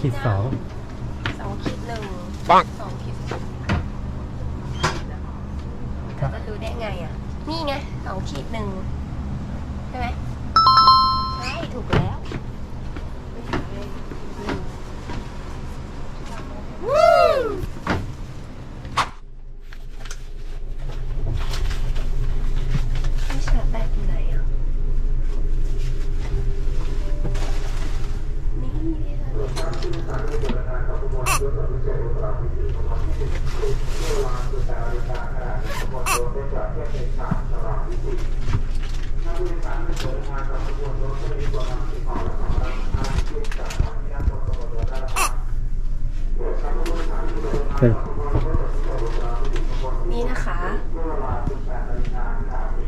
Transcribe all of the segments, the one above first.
ขีดสอง สองขีดหนึ่ง ปัง สองขีดสองจะดูได้ไงอะ นี่ไงสองขีดหนึ่งใช่ไหมใช่ถูกแล้ววู้ไม่ชาร์จแบตอยู่ไหนอะ นี่เลย เฮ้ย นี่นะคะ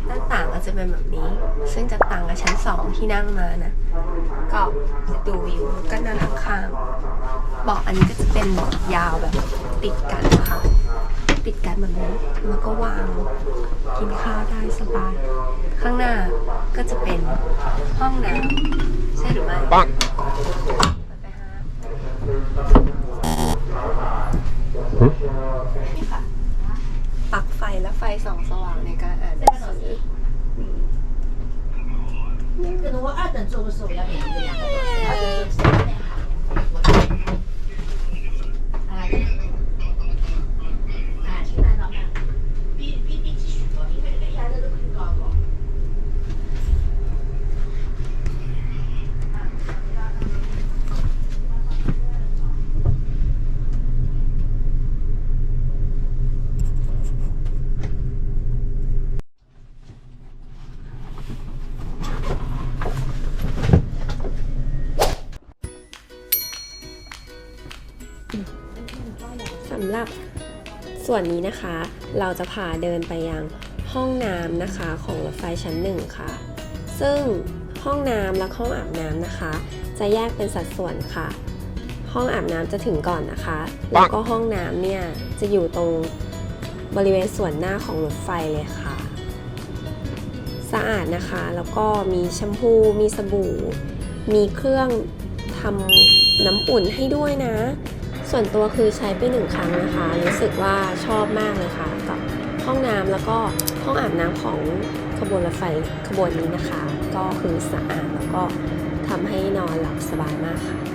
หน้าต่างก็จะเป็นแบบนี้ ซึ่งจะต่างกับชั้นสองที่นั่งมานะ ก็ดูวิวก็นั่งข้างๆเบาะอันนี้ก็จะเป็นเบาะยาวแบบติดกันนะคะ ปิดกันแบบนี้ แล้วก็วางกินข้าวได้สบาย ข้างหน้าก็จะเป็นห้องน้ำใช่หรือไม่ปังปักไฟและไฟสองสว่างในการอ่านหนังสือแต่หนูว่าอ่านแต่โซโซแล้วเห็นเป็นอย่างไรำหรับส่วนนี้นะคะ เราจะพาเดินไปยังห้องน้ำนะคะของรถไฟชั้นหนึ่งค่ะ ซึ่งห้องน้ำและห้องอาบน้ำนะคะ จะแยกเป็นสัดส่วนค่ะ ห้องอาบน้ำจะถึงก่อนนะคะ แล้วก็ห้องน้ำเนี่ยจะอยู่ตรงบริเวณส่วนหน้าของรถไฟเลยค่ะ สะอาดนะคะ แล้วก็มีแชมพู มีสบู่ มีเครื่องทำน้ำอุ่นให้ด้วยนะ ส่วนตัวคือใช้ไปหนึ่งครั้งนะคะ รู้สึกว่าชอบมากเลยค่ะกับห้องน้ำแล้วก็ห้องอาบน้ำของขบวนรถไฟขบวนนี้นะคะ ก็คือสะอาดแล้วก็ทำให้นอนหลับสบายมากค่ะ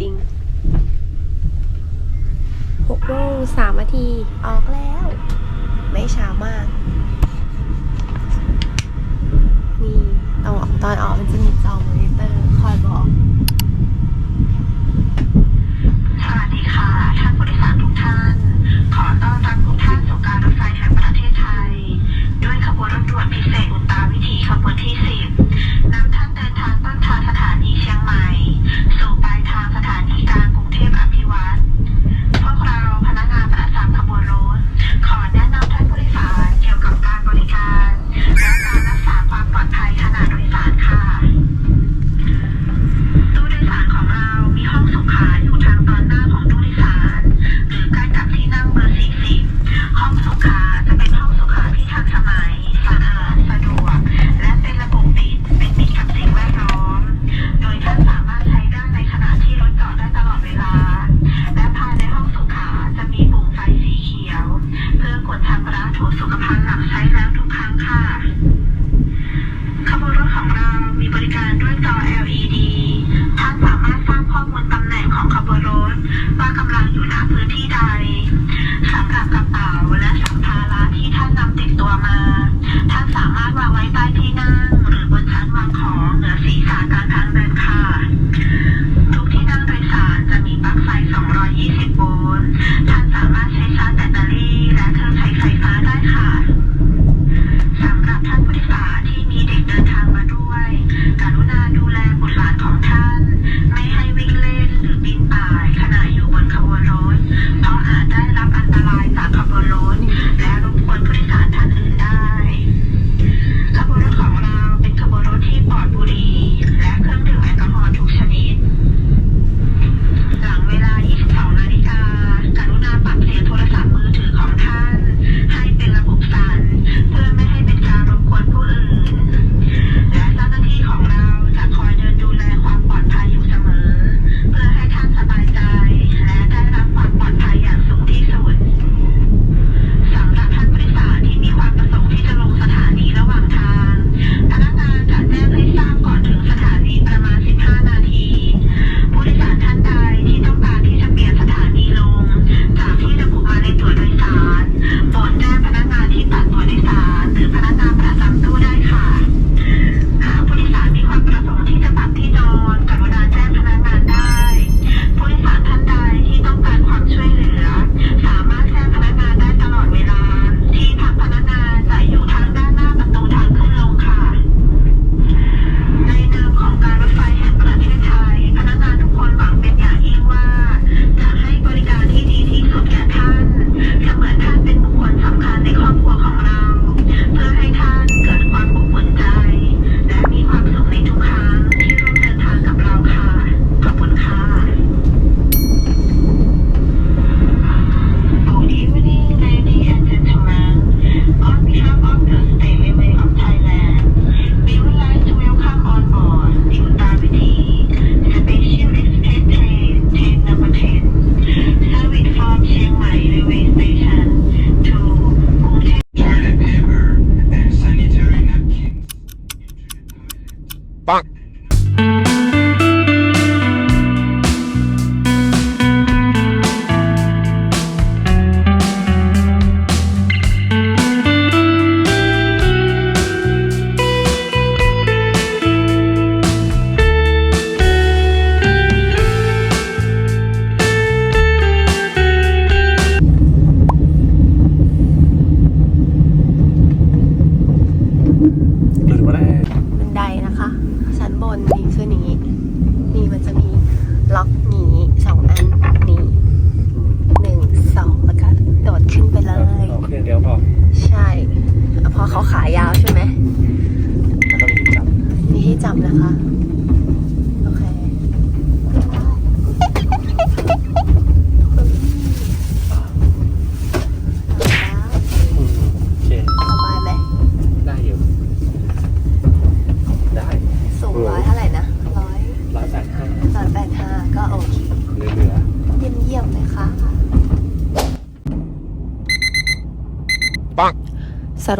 จริงหกโมงสามนาที ออกแล้ว ไม่ช้ามาก นี่ตอนออกตอนออกมันจะมีจอมอนิเตอร์คอยบอก สวัสดีค่ะ ท่านผู้โดยสารทุกท่าน ขอต้อนรับทุกท่านสู่การรถไฟแห่งประเทศไทย ด้วยขบวนรถด่วนพิเศษ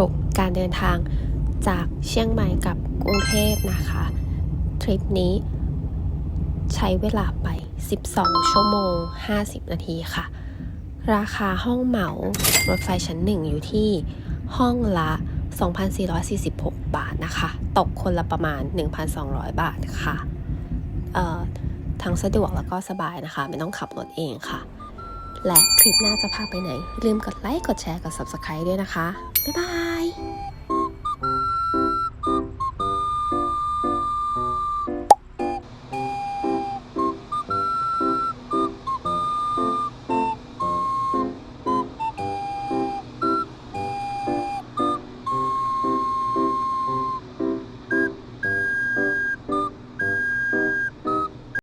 รุปการเดินทางจากเชียงใหม่กับกรุงเทพนะคะ ทริปนี้ใช้เวลาไป 12 ชั่วโมง 50 นาทีค่ะ ราคาห้องเหมารถไฟชั้นหนึ่งอยู่ที่ห้องละ 2,446 บาทนะคะ ตกคนละประมาณ 1,200 บาทค่ะ เอ่อ ทั้งสะดวกแล้วก็สบายนะคะ ไม่ต้องขับรถเองค่ะ และคลิปหน้าจะพาไปไหนลืมกดไลค์กดแชร์กด Subscribe ด้วยนะคะ บ๊ายบาย